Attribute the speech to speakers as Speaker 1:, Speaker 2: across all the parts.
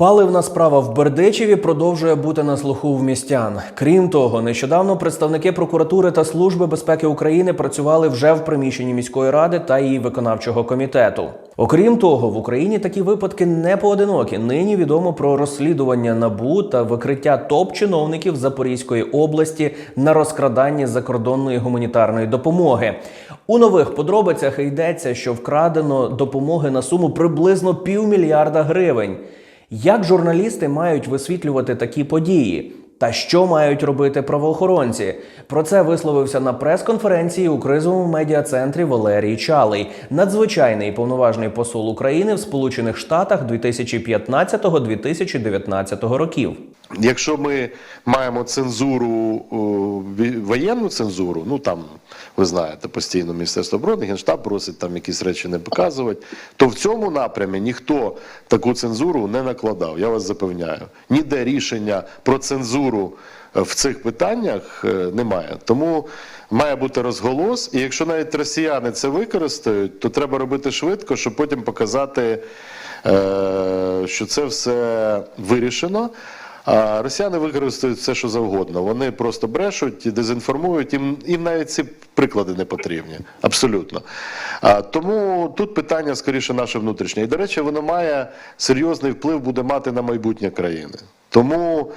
Speaker 1: Паливна справа в Бердичеві продовжує бути на слуху в містян. Крім того, нещодавно представники прокуратури та служби безпеки України працювали вже в приміщенні міської ради та її виконавчого комітету. Окрім того, в Україні такі випадки не поодинокі. Нині відомо про розслідування набу та викриття топ-чиновників Запорізької області на розкраданні закордонної гуманітарної допомоги. У нових подробицях йдеться, що вкрадено допомоги на суму приблизно півмільярда гривень. Як журналісти мають висвітлювати такі події? Та що мають робити правоохоронці? Про це висловився на прес-конференції у кризовому медіа-центрі Валерій Чалий, надзвичайний повноважний посол України в Сполучених Штатах 2015-2019 років.
Speaker 2: Якщо ми маємо цензуру, воєнну цензуру, ну там ви знаєте, постійно Міністерство оборони, Генштаб просить там якісь речі не показувати, то в цьому напрямі ніхто таку цензуру не накладав. Я вас запевняю. Ніде рішення про цензуру е, в цих питаннях е, немає. Тому має бути розголос, і якщо навіть росіяни це використають, то треба робити швидко, щоб потім показати, е, що це все вирішено. Росіяни використають все, що завгодно. Вони просто брешуть, дезінформують. Їм, їм навіть ці приклади не потрібні. Абсолютно. Тому тут питання скоріше наше внутрішнє. І, до речі, воно має серйозний вплив буде мати на майбутнє країни. Тому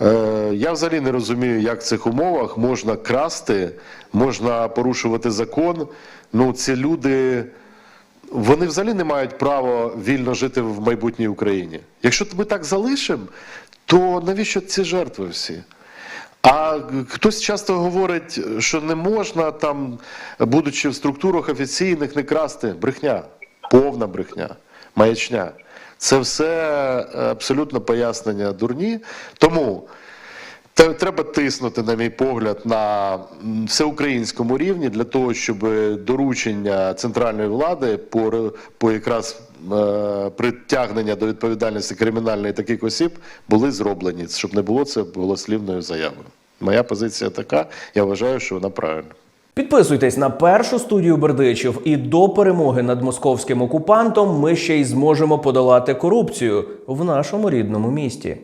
Speaker 2: е, я взагалі не розумію, як в цих умовах можна красти, можна порушувати закон. Ну, ці люди. Вони взагалі не мають права вільно жити в майбутній Україні. Якщо ми так залишимо, то навіщо ці жертви всі? А хтось часто говорить, що не можна там, будучи в структурах офіційних, не красти. Брехня, повна брехня, маячня. Це все е, абсолютно пояснення дурні. Тому Треба тиснути, на мій погляд, на всеукраїнському рівні для того, щоб доручення центральної влади по, по якраз притягнення до відповідальності кримінальної таких осіб були зроблені, щоб не було це голослівною заявою. Моя позиція така. Я вважаю, що вона правильна.
Speaker 1: Підписуйтесь на першу студію Бердичів, і до перемоги над московським окупантом ми ще й зможемо подолати корупцію в нашому рідному місті.